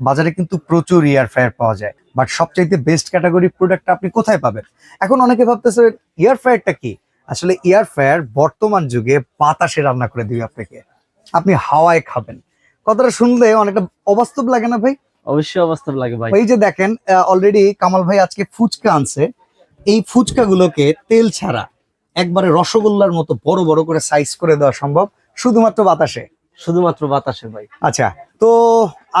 বাজারে কিন্তু প্রচুর ইয়ার ফ্রায়ার পাওয়া যায়। বাট সবচাইতে বেস্ট ক্যাটাগরি প্রোডাক্ট আপনি কোথায় পাবেন? এখন অনেকে ভাবতেছে ইয়ার ফ্রায়ারটা কি? আসলে ইয়ার ফ্রায়ার বর্তমান যুগে বাতাসে রান্না করে দিবে আপনাকে। আপনি হাওয়ায় খাবেন। কথাটা শুনলে অনেকটা অবাস্তব লাগে না ভাই? অবশ্যই অবাস্তব লাগে ভাই। এই যে দেখেন অলরেডি কামাল ভাই আজকে ফুচকা আনছে। এই ফুচকা গুলোকে তেল ছাড়া একবারে রসগোল্লার মতো বড় বড় করে সাইজ করে দেওয়া সম্ভব শুধুমাত্র বাতাসে। শুধুমাত্র বাতাসে ভাই। আচ্ছা তো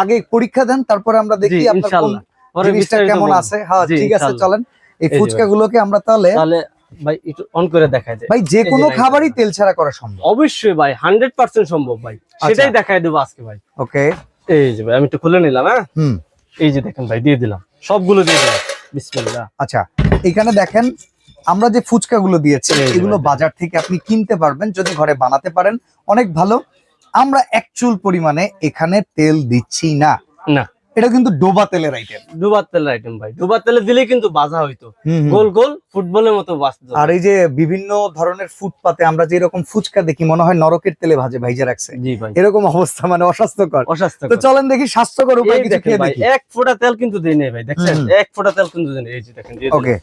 আগে পরীক্ষা দেন তারপরে আমরা দেখি আপনার ইনশাআল্লাহ। জিনিসটা কেমন আছে। হ্যাঁ ঠিক আছে চলেন। এই ফুচকা গুলোকে আমরা তাহলে তাহলে ভাই একটু অন করে দেখায় দেয় ভাই যে কোনো খাবারই তেল ছাড়া করা সম্ভব। অবশ্যই ভাই হান্ড্রেড পার্সেন্ট সম্ভব ভাই। আচ্ছা। সেটাই দেখায় দেবো আজকে ভাই। ওকে। এই যে ভাই আমি একটু খুলে নিলাম হ্যাঁ? হুম। এই যে দেখেন ভাই দিয়ে দিলাম। সবগুলো দিয়ে দিলাম। বিসমিল্লাহ। আচ্ছা এখানে দেখেন আমরা যে ফুচকা গুলো দিয়েছি এগুলো বাজার থেকে আপনি কিনতে পারবেন যদি ঘরে বানাতে পারেন অনেক ভালো। আমরা অ্যাকচুয়াল পরিমাণে এখানে তেল দিচ্ছি না। না। এটা কিন্তু ডোবা তেলের আইটেম ডোবা তেলের আইটেম ভাই। ডুবার তেলে দিলে কিন্তু বাজা হইতো। গোল গোল ফুটবলের মতো বাজতো। আর এই যে বিভিন্ন ধরনের ফুটপাতে আমরা যে এরকম ফুচকা দেখি মনে হয় নরকের তেলে ভাজে ভাইজা রাখছে জি ভাই। এরকম অবস্থা মানে অস্বাস্থ্যকর। অস্বাস্থ্যকর। তো চলেন দেখি স্বাস্থ্যকর উপায় কিছু খেয়ে ভাই দেখি। এক ফোঁটা তেল কিন্তু দেই নাই ভাই দেখছেন? এক ফোঁটা তেল কিন্তু দেই নাই এই যে দেখেন ওকে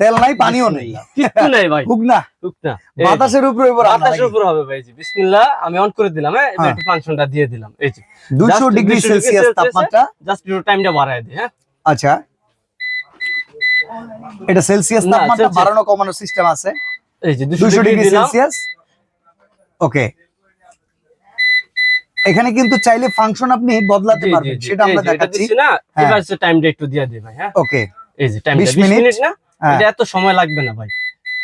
তেল নাই পানিও নেই। কিচ্ছু নাই ভাই। হুক না। টুক না। বাতাসের উপরে উপর বাতাসের উপর হবে ভাই জি বিসমিল্লাহ আমি অন করে দিলাম হ্যাঁ? হ্যাঁ। একটু ফাংশনটা দিয়ে দিলাম এই যে। দুশো Just ডিগ্রি সেলসিয়াস তাপমাত্রা। জাস্ট একটু টাইমটা বাড়ায় দিই হ্যাঁ? আচ্ছা। এটা সেলসিয়াস তাপমাত্রা। বাড়ানো কমানোর সিস্টেম আছে। এই যে দুশো 200 ডিগ্রি সেলসিয়াস ওকে এখানে কিন্তু চাইলে ফাংশন আপনি বদলাতে পারবেন সেটা আমরা দেখাচ্ছি। না হ্যাঁ। এবার টাইমটা একটু দিয়ে দিই ভাই হ্যাঁ? ওকে এই যে টাইমটা 20 20 মিনিট? না। এটা এত সময় লাগবে না ভাই।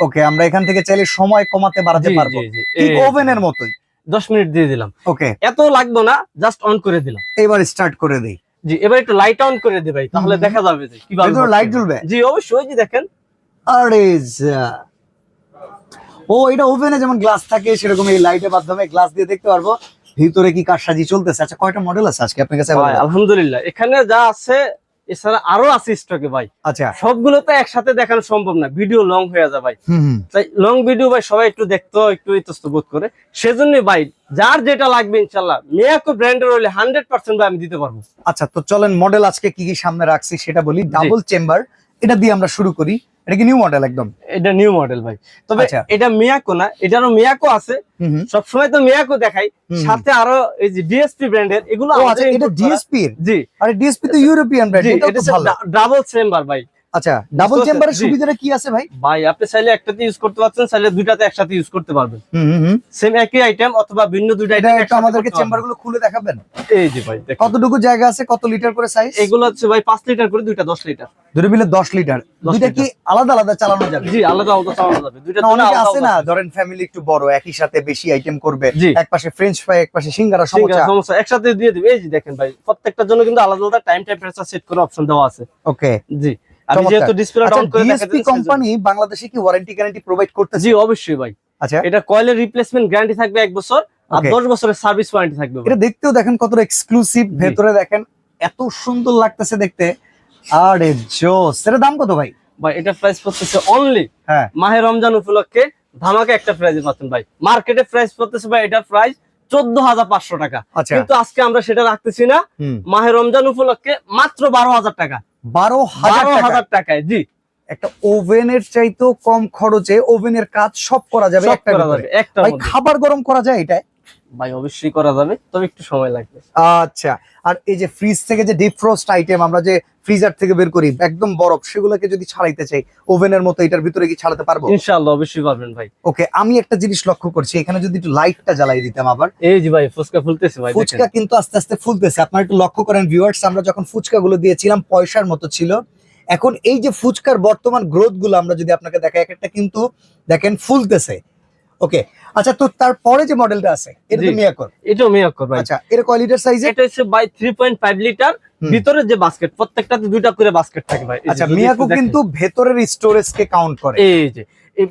ওকে আমরা এখান থেকে চাইলে সময় কমাতে বাড়াতে পারব। জি, জি। ঠিক ওভেনের মতোই। 10 মিনিট দিয়ে দিলাম। ওকে। এত লাগবে না জাস্ট অন করে দিলাম। এবার স্টার্ট করে দেই। জি এবার একটু লাইট অন করে দিই ভাই তাহলে দেখা যাবে যে কীভাবে লাইট জ্বলবে? জি অবশ্যই যে দেখেন। আরে। ও এটা ওভেনে যেমন গ্লাস থাকে সেরকম এই লাইটের মাধ্যমে গ্লাস দিয়ে দেখতে পারব। ভিতরে কি কারসাজি চলতেছে? আচ্ছা কয়টা মডেল আছে আজকে? আপনার কাছে আলহামদুলিল্লাহ এখানে যা আছে এছাড়া আরও আছে স্টকে ভাই। আচ্ছা। সবগুলো তো একসাথে দেখানো সম্ভব না ভিডিও লং হয়ে যায় ভাই। তাই লং ভিডিও ভাই সবাই একটু দেখতো একটু ইতস্ত বোধ করে। সেজন্য ভাই যার যেটা লাগবে ইনশাল্লাহ মেয়াকো ব্র্যান্ডের হলে হান্ড্রেড পার্সেন্ট আমি দিতে পারব। আচ্ছা তো চলেন মডেল আজকে কি কি সামনে রাখছি সেটা বলি। ডাবল চেম্বার এটা দিয়ে আমরা শুরু করি। এটা কি নিউ মডেল একদম? এটা নিউ মডেল ভাই। তবে আচ্ছা। এটা মিয়াকো না এটারও মিয়াকো আছে। সবসময় তো মিয়াকো দেখাই। সাথে আরও এই যে ডিএসপি ব্র্যান্ডের এগুলো আছে আচ্ছা এটা ডিএসপি জি। আরে ডিএসপি তো ইউরোপিয়ান ব্র্যান্ড এটা ডাবল চেম্বার ভাই। আচ্ছা ডাবল চেম্বারের? সুবিধাটা কি আছে ভাই? ভাই আপনি চাইলে একটাতে ইউজ করতে পারছেন চাইলে দুইটাতে একসাথে ইউজ করতে পারবেন। হুম হুম সেম একই আইটেম অথবা ভিন্ন দুইটা একসাথে আমাদেরকে করতে চেম্বারগুলো খুলে দেখাবেন? এই যে ভাই কতটুকু জায়গা আছে কত লিটার করে সাইজ এগুলো হচ্ছে ভাই পাঁচ লিটার করে দুইটা দশ লিটার দুটো মিলে দশ লিটার দুইটা কি আলাদা আলাদা চালানো যাবে? জি আলাদা আলাদা চালানো যাবে। দুইটা না, অনেকে আছে না আলাদা ধরেন ফ্যামিলি একটু বড় একই সাথে বেশি আইটেম করবে জি। এক পাশে ফ্রেঞ্চ ফ্রাই এক পাশে সিঙ্গারা সিঙ্গারা, সমোসা সমস্যা একসাথে দিয়ে দিবে। এই যে দেখেন ভাই প্রত্যেকটার জন্য কিন্তু আলাদা আলাদা টাইম টেম্পারেচার সেট করে অপশন দেওয়া আছে। ওকে জি। আমি যেহেতু ডিসপ্লে আচ্ছা অন করে ডিএসপি কোম্পানি বাংলাদেশে কি ওয়ারেন্টি গ্যারান্টি প্রোভাইড করতেছে? জি অবশ্যই ভাই। আচ্ছা। এটা কয়েলের রিপ্লেসমেন্ট গ্যারান্টি থাকবে এক বছর আর Okay. দশ বছরের সার্ভিস ওয়ারেন্টি থাকবে এটা দেখতেও দেখেন কতটা এক্সক্লুসিভ ভেতরে দেখেন এত সুন্দর লাগতেছে দেখতে। আরে জোস এর দাম কত ভাই? ভাই এটা প্রাইস পড়তেছে অনলি হ্যাঁ। মাহে রমজান উপলক্ষে ধামাকা একটা প্রাইজে পাচ্ছেন ভাই। মার্কেটে প্রাইস পড়তেছে ভাই এটার প্রাইস চোদ্দ হাজার পাঁচশো টাকা। আচ্ছা। কিন্তু আজকে আমরা সেটা রাখতেছি না। মাহে রমজান উপলক্ষে মাত্র বারো হাজার টাকা। বারো হাজার টাকায়। জি। একটা ওভেনের চাইতেও কম খরচে ওভেনের কাজ সব করা যাবে একটা খাবার গরম করা যায় এটা ভাই অবশ্যই করা যাবে তবে একটু সময় লাগবে। আচ্ছা আর এই যে ফ্রিজ থেকে যে ডিফ্রস্ট আইটেম আমরা যে ফ্রিজার থেকে বের করি একদম বরফ সেগুলোকে যদি ছাড়াইতে চাই ওভেনের মতো এটার ভিতরে কি ছাড়াতে পারব? ইনশাআল্লাহ অবশ্যই পারবেন ভাই। ওকে আমি একটা জিনিস লক্ষ্য করছি এখানে যদি একটু লাইটটা জ্বালাই দিতাম আবার। এই যে ভাই ফুচকা ফুলতেছে ভাই ফুচকা কিন্তু আস্তে আস্তে ফুলতেছে আপনারা একটু লক্ষ্য করেন ভিউয়ার্স আমরা যখন ফুচকা গুলো দিয়েছিলাম পয়সার মতো ছিল। এখন এই যে ফুচকার বর্তমান গ্রোথগুলো আমরা যদি আপনাকে দেখাই একটা কিন্তু দেখেন ফুলতেছে। ওকে আচ্ছা তো তারপরে যে মডেলটা আছে এটা তো। মিয়াকর এটা মিয়াকর ভাই। আচ্ছা এর কয় লিটার সাইজ এটা হচ্ছে by three point five litre হুম। ভিতরে যে বাস্কেট প্রত্যেকটাতে দুইটা করে বাস্কেট থাকে ভাই। আচ্ছা মিয়াকো কিন্তু ভেতরের স্টোরেজ কে কাউন্ট করে। এই যে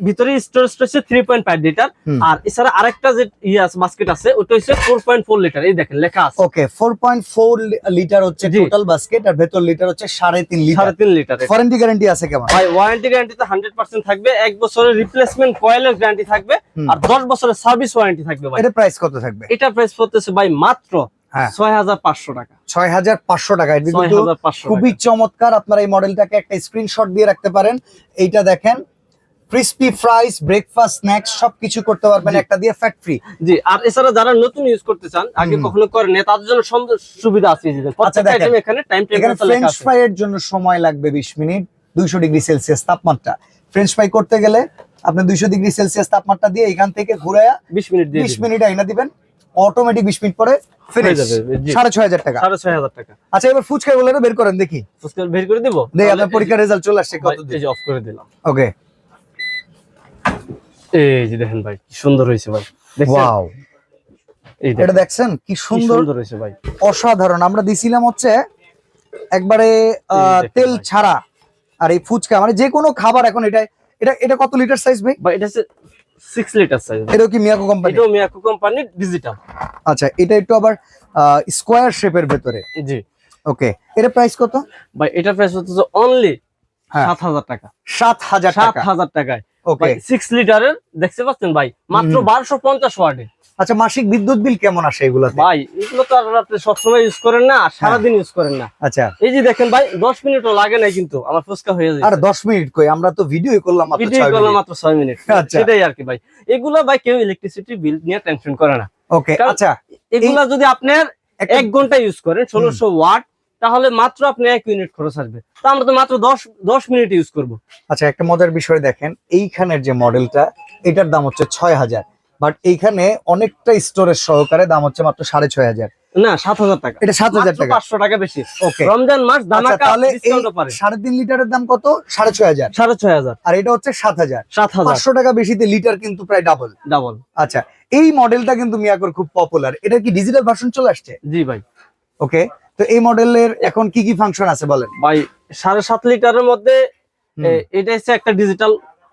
ভিতরে স্টোরেজ হচ্ছে থ্রি পয়েন্ট ফাইভ লিটার আর এছাড়া আরেকটা যে ইয়ে আছে বাস্কেট আছে ওটা হচ্ছে ফোর পয়েন্ট ফোর লিটার এই দেখেন লেখা আছে। Okay four point four litre হচ্ছে টোটাল বাস্কেট আর ভেতর লিটার হচ্ছে সাড়ে তিন লিটার সাড়ে তিন লিটার ওয়ারেন্টি গ্যারান্টি আছে কেমন? ভাই ওয়ারেন্টি গ্যারান্টি তো হান্ড্রেড পার্সেন্ট থাকবে। এক বছরের রিপ্লেসমেন্ট কয়েলের গ্যারান্টি থাকবে। আর দশ বছরের সার্ভিস ওয়ারেন্টি থাকবে ভাই। এটা প্রাইস কত থাকবে? এটা প্রাইস পড়তেছে ভাই মাত্র হ্যাঁ। ছয় হাজার পাঁচশো টাকা। ছয় হাজার পাঁচশো টাকা। ছয় হাজার পাঁচশো খুবই চমৎকার। আপনারা এই মডেলটাকে একটা স্ক্রিনশট দিয়ে রাখতে পারেন। এইটা দেখেন ক্রিস্পি ফ্রাইস ব্রেকফাস্ট স্ন্যাক্স সবকিছু করতে পারবেন একটা দিয়ে ফ্যাট ফ্রি জি আর এছাড়া যারা নতুন ইউজ করতে চান আগে। কখনো করেন তাদের জন্য সুবিধা আছে এই যে প্রত্যেকটা আচ্ছা, এখানে টাইম এখানে ফ্রেঞ্চ ফ্রাই এর জন্য সময় লাগবে বিশ মিনিট দুইশো ডিগ্রি সেলসিয়াস তাপমাত্রা। ফ্রেঞ্চ ফ্রাই করতে গেলে আপনি দুইশো ডিগ্রি সেলসিয়াস তাপমাত্রা দিয়ে এখান থেকে ঘুরায়া 20 মিনিট দিয়ে বিশ দিবেন। মিনিট আইনা দিবেন অটোমেটিক বিশ মিনিট পরে টাকা। সাড়ে ছয় হাজার টাকা। আচ্ছা এবার ফুচকা গুলো বের করেন দেখি। ফুচকা বের করে দিব? দেখি আপনার পরীক্ষার রেজাল্ট চলে আসছে কত যে অফ করে দিলাম। ওকে এই যে দেখেন ভাই কি সুন্দর হয়েছে ভাই। ওয়াও এটা দেখছেন? কি সুন্দর সুন্দর হয়েছে ভাই। অসাধারণ। আমরা দিছিলাম হচ্ছে একবারে তেল ছাড়া আর এই ফুচকা। মানে যে কোনো খাবার এখন এটা এটা এটা কত লিটার সাইজ ভাই? ভাই এটা হচ্ছে সিক্স লিটার সাইজ এটাও কি মিয়াকো কোম্পানি এটাও মিয়াকো কোম্পানির ডিজিটাল আচ্ছা এটা একটু আবার স্কোয়ার শেপের ভেতরে। জি। ওকে এর প্রাইস কত? ভাই এটার প্রাইস হচ্ছে অনলি হ্যাঁ। সাত হাজার টাকা। সাত হাজার সাত টাকা। হাজার টাকায়। ওকে লিটারের দেখতে পাচ্ছেন ভাই? মাত্র আচ্ছা মাসিক বিদ্যুৎ বিল কেমন আসে এগুলাতে? ভাই এগুলো তো আর আপনি সবসময় ইউজ করেন না আর সারাদিন ইউজ করেন না। আচ্ছা। এই যে দেখেন ভাই দশ মিনিটও লাগে না কিন্তু আমার হয়ে যায় আর দশ মিনিট কই? আমরা তো ভিডিও করলাম মাত্র ভিডিও করলাম মাত্র ছয় মিনিট। আচ্ছা। সেটাই আর কি ভাই। এগুলো ভাই কেউ ইলেকট্রিসিটি বিল নিয়ে টেনশন করে না। ওকে আচ্ছা। এগুলা যদি আপনার এক ঘণ্টা ইউজ করেন ষোলোশো ওয়াট তাহলে মাত্র আপনি এক ইউনিট খরচ আসবে। তা আমরা তো মাত্র দশ দশ মিনিট ইউজ করব। আচ্ছা একটা মজার বিষয় দেখেন এইখানের যে মডেলটা এটার দাম হচ্ছে ছয় হাজার। বাট এইখানে অনেকটা স্টোরেজ সহকারে দাম হচ্ছে মাত্র সাড়ে ছয় হাজার। না সাত হাজার টাকা। এটা সাত হাজার টাকা। পাঁচশো টাকা বেশি। ওকে রমজান মাস তাহলে এই সাড়ে তিন লিটারের দাম কত? সাড়ে ছয় হাজার। সাড়ে ছয় হাজার। আর এটা হচ্ছে সাত হাজার। সাত হাজার। পাঁচশো টাকা বেশিতে লিটার কিন্তু প্রায় ডাবল ডাবল আচ্ছা এই মডেলটা কিন্তু মিয়াকোর খুব পপুলার এটা কি ডিজিটাল ভার্সন চলে আসছে? জি ভাই। ওকে তো এই মডেলের এখন কি কি ফাংশন আছে বলেন? ভাই সাড়ে সাত লিটারের মধ্যে এটা হচ্ছে একটা ডিজিটাল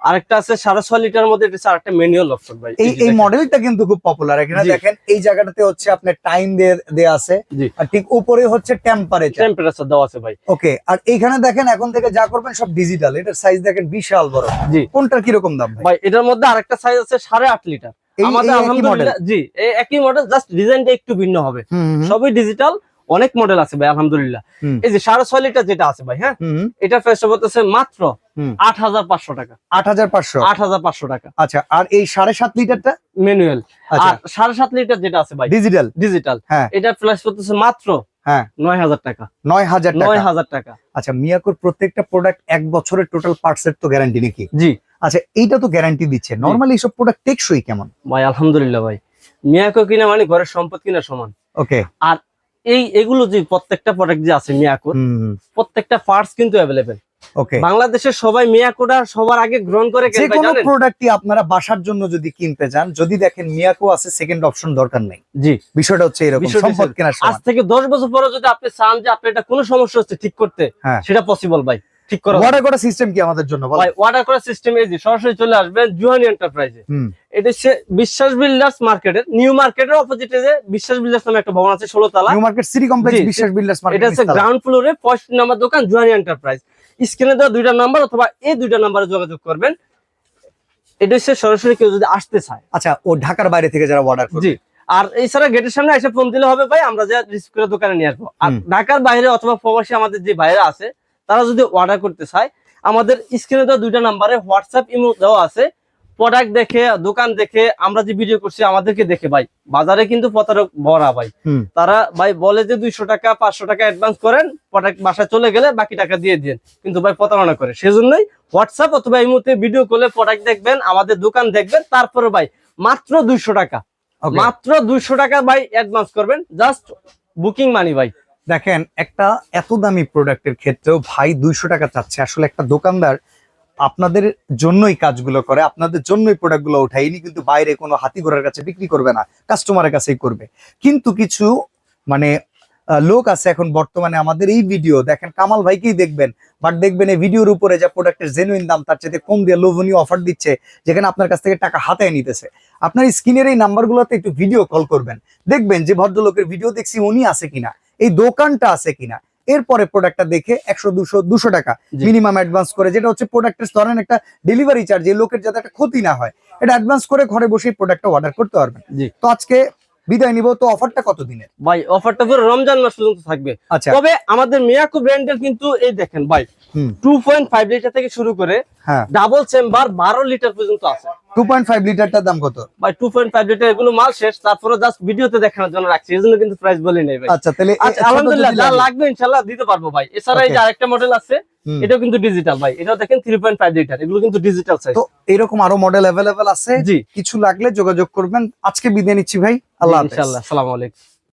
আরেকটা আছে সাড়ে ছয় লিটার মধ্যে এটা আরেকটা ম্যানুয়াল অপশন ভাই। এই এই মডেলটা কিন্তু খুব পপুলার এখানে দেখেন এই জায়গাটাতে হচ্ছে আপনার টাইম দেয়া আছে। আর ঠিক উপরে হচ্ছে টেম্পারেচার টেম্পারেচার দেওয়া আছে ভাই। ওকে আর এইখানে দেখেন এখন থেকে যা করবেন সব ডিজিটাল এটার সাইজ দেখেন বিশাল বড়। জি। কোনটার কীরকম দাম ভাই? এটার মধ্যে আরেকটা সাইজ আছে সাড়ে আট লিটার। আমাদের আলহামদুলিল্লাহ জি একই মডেল জাস্ট ডিজাইনটা একটু ভিন্ন হবে। সবই ডিজিটাল অনেক মডেল আছে ভাই আলহামদুলিল্লাহ। এই যে সাড়ে ছয় লিটার যেটা আছে ভাই হ্যাঁ? হুম, এটার প্রাইস বলতেছে মাত্র আট হাজার পাঁচশো টাকা। আট হাজার পাঁচশো? আট হাজার পাঁচশো টাকা। আচ্ছা আর এই সাড়ে সাত লিটারটা ম্যানুয়াল আচ্ছা। আর সাড়ে সাত লিটার যেটা আছে ভাই ডিজিটাল ডিজিটাল হ্যাঁ। এটার প্রাইস পড়তেছে মাত্র হ্যাঁ। নয় হাজার টাকা। নয় হাজার নয় হাজার টাকা। আচ্ছা মিয়াকোর প্রত্যেকটা প্রোডাক্ট এক বছরের টোটাল পার্টস এর তো গ্যারান্টি নাকি? জি। আচ্ছা এইটা তো গ্যারান্টি দিচ্ছে। নরমালি এইসব প্রোডাক্ট টেকসই কেমন? ভাই আলহামদুলিল্লাহ ভাই। মিয়াকো কিনা মানে ঘরের সম্পদ কিনা সমান। ওকে এই এগুলো যে প্রত্যেকটা প্রোডাক্ট যে আছে মিয়াকোর প্রত্যেকটা পার্টস কিন্তু অ্যাভেলেবেল ওকে বাংলাদেশের সবাই মিয়াকোটা সবার আগে গ্রহণ করে কেন যে কোন প্রোডাক্টই আপনারা বাসার জন্য যদি কিনতে চান যদি দেখেন মিয়াকো আছে সেকেন্ড অপশন দরকার নাই। জি। বিষয়টা হচ্ছে এরকম সম্পদ কেনার আজ থেকে দশ বছর পরে যদি আপনি চান যে আপনি এটা কোনো সমস্যা হচ্ছে ঠিক করতে হ্যাঁ। সেটা পসিবল ভাই। ঠিক করা। অর্ডার করা সিস্টেম কি আমাদের জন্য ভাই অর্ডার করার সিস্টেম এই যে সরাসরি চলে আসবেন জুহানি এন্টারপ্রাইজে এটা বিশ্বাস বিল্ডার্স মার্কেটের নিউ মার্কেটের অপোজিটে যে বিশ্বাস বিল্ডার্স নামে একটা ভবন আছে ষোলো তালা। New Market City Complex Biswas Builders এটা হচ্ছে গ্রাউন্ড ফ্লোরে পঁয়ষট্টি নাম্বার দোকান জুহানি এন্টারপ্রাইজ স্ক্রিনে দেওয়া দুইটা নাম্বার অথবা এই দুইটা নাম্বারে যোগাযোগ করবেন। এটা হচ্ছে সরাসরি কেউ যদি আসতে চায়। আচ্ছা ও ঢাকার বাইরে থেকে যারা অর্ডার করবে। জি। আর এছাড়া গেটের সামনে এসে ফোন দিলে হবে ভাই আমরা যা রিসিভ করে দোকানে নিয়ে আসব। আর ঢাকার বাইরে অথবা প্রবাসী আমাদের যে বাইরে আছে তারা যদি অর্ডার করতে চায় আমাদের স্ক্রিনে দেওয়া দুইটা নাম্বারে হোয়াটসঅ্যাপ ইমো দেওয়া আছে। প্রোডাক্ট দেখে দোকান দেখে আমরা যে ভিডিও করছি আমাদেরকে দেখে ভাই। বাজারে কিন্তু প্রতারক ভরা ভাই। তারা ভাই বলে যে দুইশো টাকা পাঁচশো টাকা অ্যাডভান্স করেন প্রোডাক্ট বাসায় চলে গেলে বাকি টাকা দিয়ে দিন কিন্তু ভাই প্রতারণা করে। সেজন্যই হোয়াটসঅ্যাপ অথবা এই মুহূর্তে ভিডিও করলে প্রোডাক্ট দেখবেন আমাদের দোকান দেখবেন তারপরে ভাই মাত্র দুইশো টাকা। মাত্র দুইশো টাকা ভাই অ্যাডভান্স করবেন জাস্ট বুকিং মানি ভাই। দেখেন, একটা এত দামি প্রোডাক্টের ক্ষেত্রেও ভাই দুইশো টাকা চাচ্ছে। আসলে একটা দোকানদার আপনাদের জন্যই কাজগুলো করে, আপনাদের জন্যই প্রোডাক্টগুলো ওঠায়, ইনি কিন্তু বাইরে কোনো হাতি ঘোড়ার কাছে বিক্রি করবে না কাস্টমারের কাছেই করবে। কিন্তু কিছু মানে লোক আছে এখন বর্তমানে আমাদের এই ভিডিও দেখেন কামাল ভাইকেই দেখবেন বাট দেখবেন এই ভিডিওর উপরে যা প্রোডাক্টের জেনুইন দাম, তার চাইতে কম দিয়ে লোভনীয় অফার দিচ্ছে, যেখানে আপনার কাছ থেকে টাকা হাতায় নিতেছে। আপনার স্ক্রিনের এই নাম্বারগুলোতে একটু ভিডিও কল করবেন। দেখবেন যে ভদ্রলোকের ভিডিও দেখছি উনি আছে কিনা। এই দোকানটা আছে কিনা? এরপরে প্রোডাক্টটা দেখে একশো দুশো দুশো টাকা মিনিমাম অ্যাডভান্স করে যেটা হচ্ছে প্রোডাক্টের ধরেন একটা ডেলিভারি চার্জ এই লোকের যাতে একটা ক্ষতি না হয় এটা অ্যাডভান্স করে ঘরে বসে প্রোডাক্টটা অর্ডার করতে পারবেন জি। তো আজকে বিদায় নিব তো অফারটা কত দিনের? ভাই অফারটা পুরো রমজান মাস পর্যন্ত থাকবে। আচ্ছা। তবে আমাদের মিয়াকো ব্র্যান্ডের কিন্তু এই দেখেন ভাই টু পয়েন্ট ফাইভ লিটার থেকে শুরু করে হ্যাঁ। ডাবল চেম্বার বারো লিটার পর্যন্ত আছে। টু পয়েন্ট ফাইভ লিটারটার দাম কত? ভাই টু পয়েন্ট ফাইভ লিটার এগুলো মাল শেষ তারপরে জাস্ট ভিডিওতে দেখানোর জন্য রাখছি এই জন্য কিন্তু প্রাইস বলি নাই ভাই। আচ্ছা তাহলে আচ্ছা আলহামদুলিল্লাহ যা লাগবে ইনশাল্লাহ দিতে পারব ভাই। এছাড়া এই যে আরেকটা মডেল আছে এটাও কিন্তু ডিজিটাল ভাই। এটাও দেখেন থ্রি পয়েন্ট ফাইভ লিটার এগুলো কিন্তু ডিজিটাল সাইজ তো এরকম আরও মডেল অ্যাভেলেবেল আছে। জি। কিছু লাগলে যোগাযোগ করবেন। আজকে বিদায় নিচ্ছি ভাই। আল্লাহ ইনশাল্লাহ সালাম আলাইকুম।